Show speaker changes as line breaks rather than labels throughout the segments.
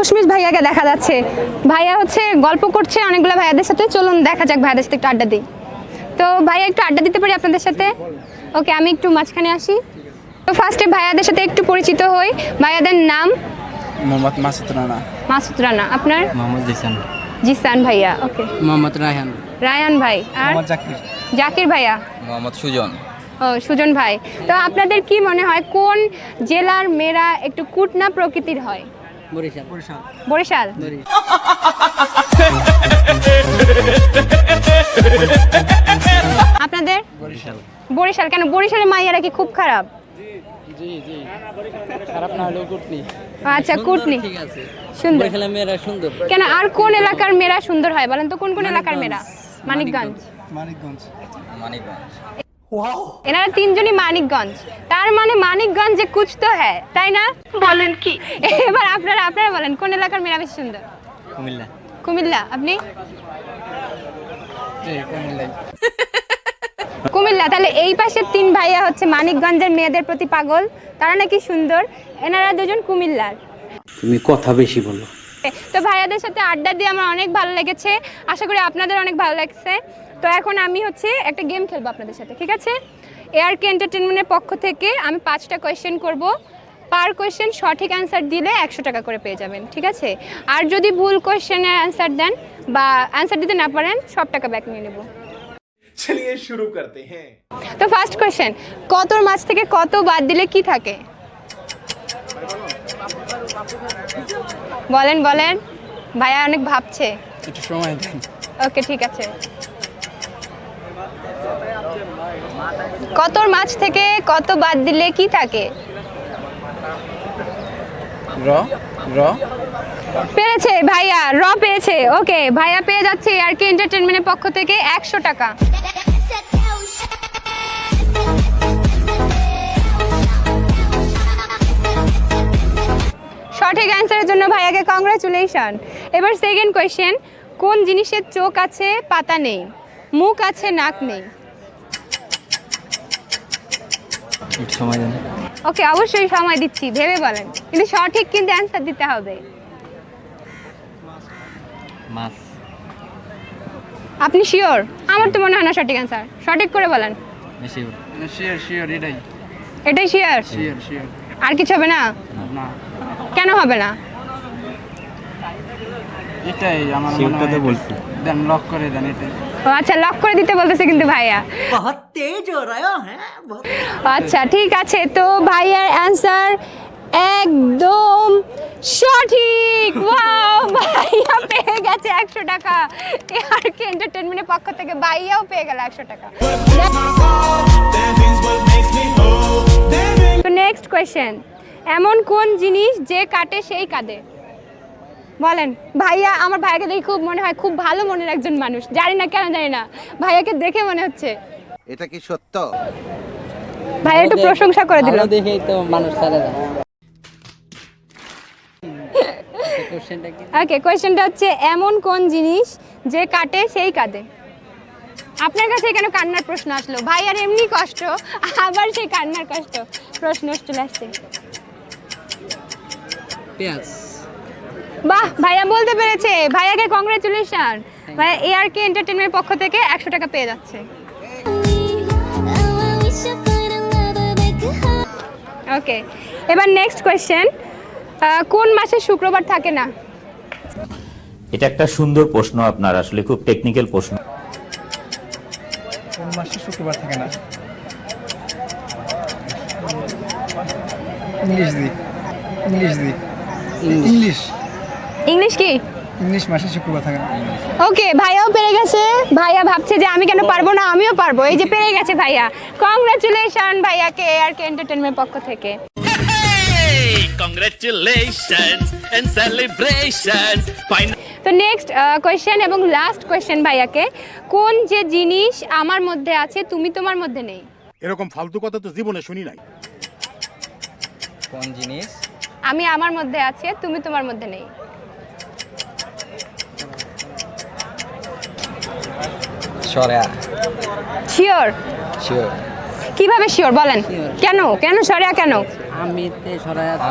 সুস্মিত ভাইয়াকে দেখা যাচ্ছে। ভাইয়া হচ্ছে গল্প করছে অনেকগুলো ভাইয়াদের সাথে। চলুন দেখা যাক ভাইয়াদের সাথে একটু আড্ডা দিই। তো ভাইয়া একটু আড্ডা দিতে পারি আপনাদের সাথে? ওকে আমি একটু মাঝখানে আসি। তো ফার্স্টে ভাইয়াদের সাথে একটু পরিচিত হই। ভাইয়াদের নাম?
মোহাম্মদ মাসুদ রানা।
মাসুদ রানা। আপনার?
মোহাম্মদ জিসান।
জিসান ভাইয়া ওকে।
মোহাম্মদ রায়হান।
রায়ান ভাই আর?
জাকির।
জাকির ভাইয়া?
মোহাম্মদ সুজন।
ও সুজন ভাই। তো আপনাদের কি মনে হয় কোন জেলার মেয়েরা একটু কুটনা প্রকৃতির হয়?
বরিশাল।
বরিশাল। আপনাদের?
বরিশাল।
বরিশাল কেন? বরিশালের মাইয়ারা কি খুব খারাপ?
জি জি খারাপ না হলেও কুটনি।
আচ্ছা কুটনি।
ঠিক আছে।
সুন্দর।
বরিশালের মেয়েরা সুন্দর।
কেন আর কোন এলাকার মেয়েরা সুন্দর হয় বলেন তো? কোন কোন এলাকার মেয়েরা? মানিকগঞ্জ।
মানিকগঞ্জ।
মানিকগঞ্জ।
এনারা তিনজনই মানিকগঞ্জ। তার মানে মানিকগঞ্জে কুচ তো হ্যাঁ তাই না? বলেন কি? এবার আপনারা আপনারা বলেন কোন এলাকার মেয়েরা বেশি সুন্দর?
কুমিল্লা।
কুমিল্লা আপনি? কুমিল্লা তাহলে এই পাশের তিন ভাইয়া হচ্ছে মানিকগঞ্জের মেয়েদের প্রতি পাগল। তারা নাকি সুন্দর। এনারা দুজন কুমিল্লার।
তুমি কথা বেশি বলো।
তো ভাইয়াদের সাথে আড্ডা দিয়ে আমার অনেক ভালো লেগেছে। আশা করি আপনাদের অনেক ভালো লাগছে। তো এখন আমি হচ্ছে একটা গেম খেলব আপনাদের সাথে ঠিক আছে? এআর কে এন্টারটেনমেন্টের পক্ষ থেকে আমি পাঁচটা কোয়েশ্চেন করব। পার কোয়েশ্চেন সঠিক অ্যান্সার দিলে একশো টাকা করে পেয়ে যাবেন ঠিক আছে? আর যদি ভুল কোয়েশ্চেনের অ্যান্সার দেন বা অ্যান্সার দিতে না পারেন সব টাকা ব্যাক নিয়ে নেব।
চলিয়ে শুরু করতে হ্যাঁ।
তো ফার্স্ট কোয়েশ্চেন কতর মাছ থেকে কত বাদ দিলে কি থাকে? বলেন বলেন। ভাইয়া অনেক ভাবছে।
একটু সময়
ওকে ঠিক আছে। কতর মাছ থেকে কত বাদ দিলে কি থাকে?
র র।
পেরেছে ভাইয়া র পেয়েছে ওকে ভাইয়া পেয়ে যাচ্ছে আর কি এন্টারটেনমেন্টের পক্ষ থেকে একশো টাকা। সঠিক অ্যান্সারের জন্য ভাইয়াকে কংগ্রাচুলেশন। এবার সেকেন্ড কোয়েশ্চেন কোন জিনিসের চোখ আছে পাতা নেই মুখ আছে নাক নেই
একটু সময় দেন।
ওকে অবশ্যই সময় দিচ্ছি ভেবে বলেন। কিন্তু সঠিক কিন্তু অ্যান্সার দিতে হবে।
মাছ
আপনি শিওর আমার তো মনে হয় না সঠিক অ্যান্সার সঠিক করে বলেন।
শিওর শিওর এটাই।
এটাই শিওর
শিওর শিওর
আর কিছু হবে না?
না।
কেন হবে না?
এটাই আমার মনে হয়
তো
এটাই।
বলছি।
দেন লক করে দেন এটাই।
ও আচ্ছা লক করে দিতে বলতেছে কিন্তু ভাইয়া। আচ্ছা ঠিক আছে। তো ভাইয়ার অ্যান্সার একদম সঠিক। ওয়াও ভাইয়া পেয়ে গেছে একশো টাকা। আর কি এন্টারটেনমেন্টের পক্ষ থেকে ভাইয়াও পেয়ে গেল একশো টাকা। নেক্সট কোয়েশ্চেন এমন কোন জিনিস যে কাটে সেই কাঁদে বলেন ভাইয়া আমার ভাইয়াকে দেখে খুব মনে হয় খুব ভালো মনের একজন মানুষ। জানি না কেন জানি না। ভাইয়াকে দেখে মনে হচ্ছে।
এটা কি সত্য?
ভাইয়া একটু প্রশংসা করে দিল।
দেখেই তো মানুষ কোশ্চেনটা কি?
ওকে কোয়েশ্চেনটা হচ্ছে এমন কোন জিনিস যে কাটে সেই কাঁদে? আপনার কাছে কেন কান্নার প্রশ্ন আসলো। ভাই আর এমনি কষ্ট আবার সেই কান্নার কষ্ট প্রশ্ন চলে আসছে।
পেঁয়াজ।
বাহ ভাইয়া বলতে পেরেছে। ভাইয়াকে কংগ্রেচুলেশন ভাইয়া এআর কে এন্টারটেনমেন্টের পক্ষ থেকে একশো টাকা পেয়ে যাচ্ছে। ওকে এবার নেক্সট কোয়েশ্চেন কোন মাসে শুক্রবার থাকে না?
এটা একটা সুন্দর প্রশ্ন আপনার আসলে খুব টেকনিক্যাল প্রশ্ন।
কোন মাসে শুক্রবার থাকে না? ইংলিশ দি ইংলিশ দি ইংলিশ।
ইংলিশ কি?
ইংলিশ মাসে শুক্রবার থাকে
ওকে ভাইয়াও পেরে গেছে। ভাইয়া ভাবছে যে আমি কেন পারব না আমিও পারব। এই যে পেরে গেছে ভাইয়া। কংগ্রাচুলেশন ভাইয়াকে আর কে এন্টারটেনমেন্ট পক্ষ থেকে।
Congratulations and celebrations
তো নেক্সট কোয়েশ্চেন এবং লাস্ট কোয়েশ্চেন ভাইয়াকে। কোন যে জিনিস আমার মধ্যে আছে তুমি তোমার মধ্যে নেই?
এরকম ফালতু কথা তো জীবনে শুনি নাই।
কোন জিনিস?
আমি আমার মধ্যে আছে তুমি তোমার মধ্যে নেই। শিওর
শিওর
কীভাবে শিওর বলেন। কেন? কেন সরিয়া কেন?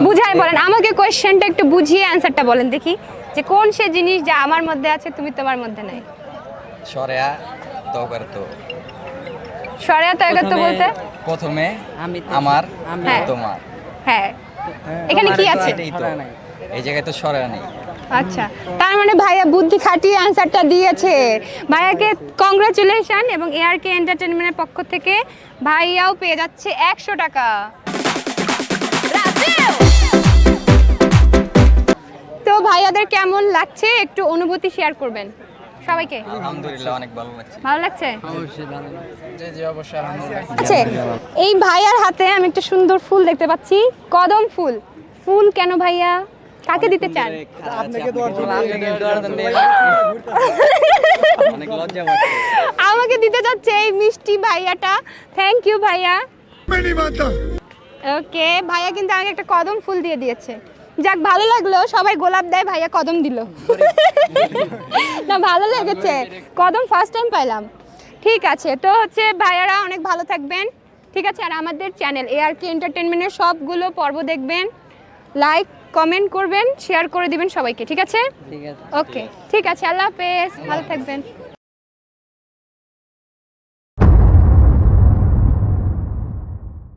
বুঝাই বলেন। আমাকে কোয়েশ্চেনটা একটু বুঝিয়ে অ্যান্সারটা বলেন দেখি। যে কোন সে জিনিস যা আমার মধ্যে আছে তুমি তোমার মধ্যে নাই?
সরেয়া তগর তো
সরেয়া তো। এগাত্ত বলতে।
প্রথমে
আমি
আমার
আমি
হ্যাঁ।
তোমার।
হ্যাঁ। এখানে কি আছে?
তো। এই জায়গায় তো সরেয়া নেই।
আচ্ছা তার মানে ভাইয়া বুদ্ধি খাটিয়ে অ্যান্সারটা দিয়েছে। ভাইয়াকে কংগ্রাচুলেশন এবং এআরকে এন্টারটেনমেন্টের পক্ষ থেকে ভাইয়াও পেয়ে যাচ্ছে একশো টাকা। তো ভাইয়াদের কেমন লাগছে? একটু অনুভূতি শেয়ার করবেন সবাইকে।
আলহামদুলিল্লাহ অনেক ভালো লাগছে।
ভালো লাগছে?
অবশ্যই ভালো
জি জি অবশ্যই আলহামদুলিল্লাহ।
এই ভাইয়ার হাতে আমি একটা সুন্দর ফুল দেখতে পাচ্ছি কদম ফুল। ফুল কেন ভাইয়া? কাকে দিতে চান? আমাকে দিতে চাচ্ছে এই মিষ্টি ভাইয়াটা। থ্যাংক ইউ ভাইয়া। ওকে ভাইয়া কিন্তু আমাকে একটা কদম ফুল দিয়ে দিয়েছে। যাক ভালো লাগল। সবাই গোলাপ দেয় ভাইয়া কদম দিল। না ভালো লেগেছে। কদম ফার্স্ট টাইম পাইলাম। ঠিক আছে তো হচ্ছে ভাইয়ারা অনেক ভালো থাকবেন। ঠিক আছে আর আমাদের চ্যানেল এআরকে এন্টারটেনমেন্টের সবগুলো পর্ব দেখবেন। লাইক কমেন্ট করবেন শেয়ার করে দিবেন সবাইকে
ঠিক আছে?
ওকে ঠিক আছে আল্লাহ হাফেজ ভালো থাকবেন।